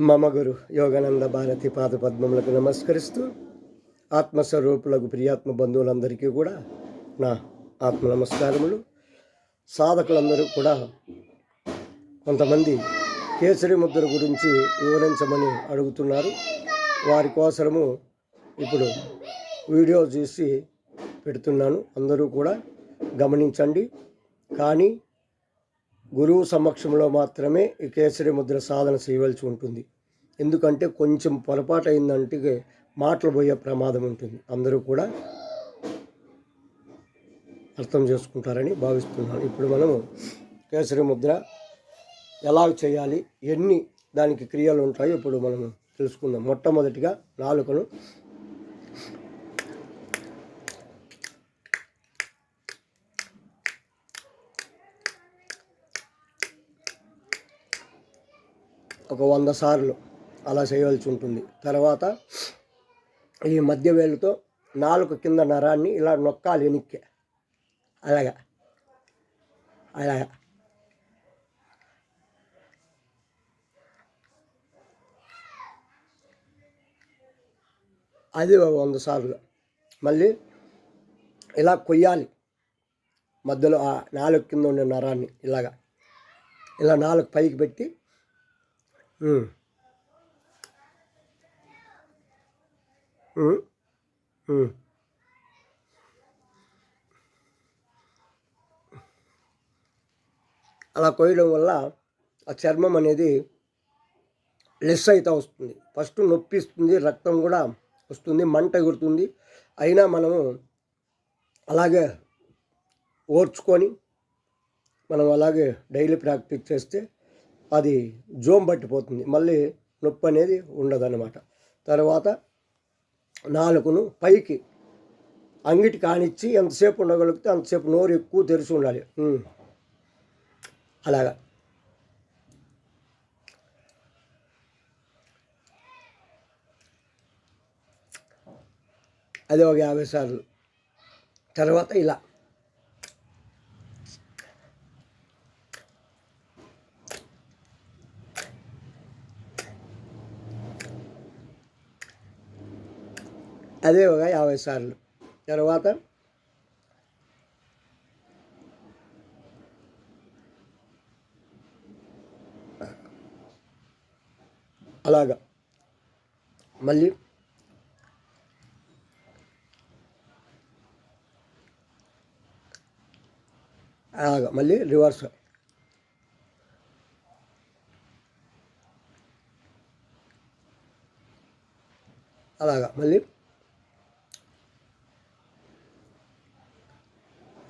మమ గురు యోగానంద భారతి పాద పద్మములకు నమస్కరిస్తూ ఆత్మస్వరూపులకు ప్రియాత్మ బంధువులందరికీ కూడా నా ఆత్మ నమస్కారములు. సాధకులందరూ కూడా కొంతమంది కేసరి ముద్ర గురించి వివరించమని అడుగుతున్నారు. వారి కోసము ఇప్పుడు వీడియో చూసి పెడుతున్నాను. అందరూ కూడా గమనించండి. కానీ గురువు సమక్షంలో మాత్రమే ఈ కేసరి ముద్ర సాధన చేయవలసి ఉంటుంది. ఎందుకంటే కొంచెం పొరపాటు అయిందంటే మాటలు పోయే ప్రమాదం ఉంటుంది. అందరూ కూడా అర్థం చేసుకుంటారని భావిస్తున్నాను. ఇప్పుడు మనము కేసరి ముద్ర ఎలా చేయాలి ఎన్ని దానికి క్రియలు ఉంటాయో ఇప్పుడు మనము తెలుసుకుందాం. మొట్టమొదటిగా నాలుకను ఒక వంద సార్లు అలా చేయవలసి ఉంటుంది. తర్వాత ఈ మధ్య వేలుతో నాలుగు కింద నరాన్ని ఇలా నొక్కాలి వెనక్కి. అలాగా. అలాగా. అది ఒక వంద సార్లు. మళ్ళీ ఇలా కొయ్యాలి. మధ్యలో ఆ నాలుగు కింద ఉండే నరాన్ని ఇలాగా. ఇలా నాలుగు పైకి పెట్టి అలా కోయడం వల్ల ఆ చర్మం అనేది లెస్ అయితే వస్తుంది. ఫస్ట్ నొప్పిస్తుంది రక్తం కూడా వస్తుంది మంట ఎగురుతుంది. అయినా మనము అలాగే ఓర్చుకొని మనం అలాగే డైలీ ప్రాక్టీస్ చేస్తే అది జోమ్ పట్టిపోతుంది. మళ్ళీ నొప్పి అనేది ఉండదన్నమాట. తర్వాత నాలుగును పైకి అంగిటి కానిచ్చి ఎంతసేపు ఉండగలిగితే అంతసేపు నోరు ఎక్కువ తెరిచి ఉండాలి. అలాగా. అది ఒక యాభై సార్లు. తర్వాత ఇలా. అదే ఒక యాభై సార్లు. తర్వాత అలాగా. మళ్ళీ అలాగా. మళ్ళీ రివర్స్. అలాగా. మళ్ళీ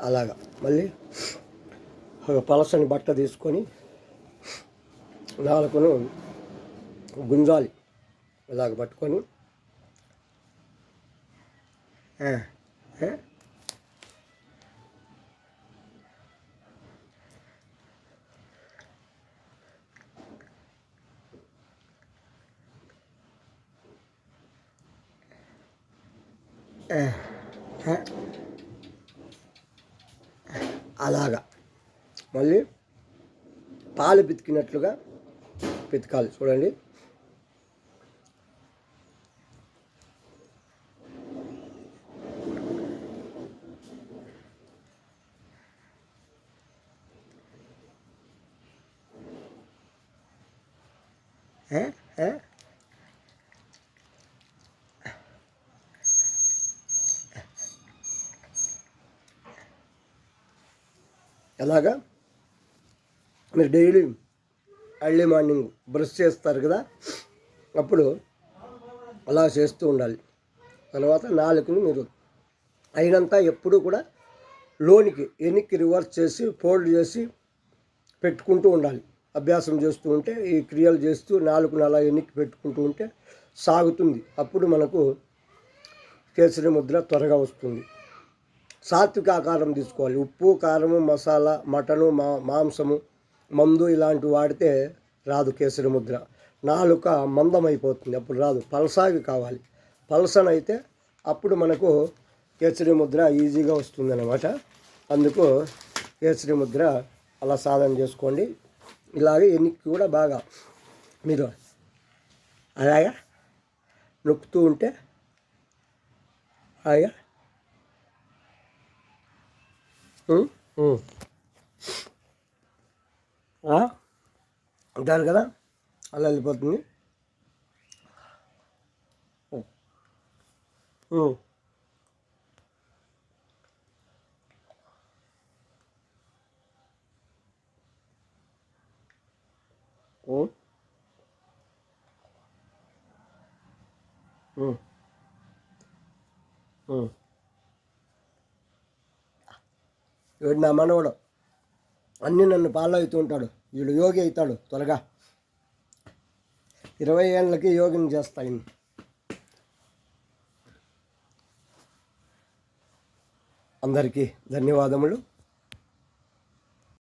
అలాగా. మళ్ళీ ఒక పలసని బట్ట తీసుకొని నాలుగును గుంజాలి. ఇలాగ పట్టుకొని. ఆ, అలాగా. మళ్ళీ పాలు పితికినట్లుగా పితకాలి. చూడండి. Eh? ఎలాగా? మీరు డైలీ ఎర్లీ మార్నింగ్ బ్రష్ చేస్తారు కదా? అప్పుడు అలా చేస్తూ ఉండాలి. తర్వాత నాలుగుని మీరు అయినంత ఎప్పుడూ కూడా లోనికి వెనక్కి రివర్స్ చేసి ఫోల్డ్ చేసి పెట్టుకుంటూ ఉండాలి. అభ్యాసం చేస్తూ ఉంటే ఈ క్రియలు చేస్తూ నాలుగును అలా వెనక్కి పెట్టుకుంటూ ఉంటే సాగుతుంది. అప్పుడు మనకు కేసరి ముద్ర త్వరగా వస్తుంది. సాత్విక ఆకారం తీసుకోవాలి. ఉప్పు కారము మసాలా మటను మా మాంసము మందు ఇలాంటివి వాడితే రాదు కేసరి ముద్ర. నాలుక మందం అయిపోతుంది అప్పుడు రాదు. పలసాగి కావాలి. పలసన అయితే అప్పుడు మనకు కేసరి ముద్ర ఈజీగా వస్తుందన్నమాట. అందుకు కేసరి ముద్ర అలా సాధన చేసుకోండి. ఇలాగే ఎన్నికి కూడా బాగా మీరు అలాగా నొక్కుతూ ఉంటే అలాగా ఉమ్, అంటారు కదా అలా వెళ్ళిపోతుంది. Mm. Mm. వీడు నా మనవడు. అన్నీ నన్ను ఫాలో అవుతూ ఉంటాడు. వీడు యోగి అవుతాడు. త్వరగా. ఇరవై ఏళ్ళకి యోగిని చేస్తాయి అందరికీ ధన్యవాదములు.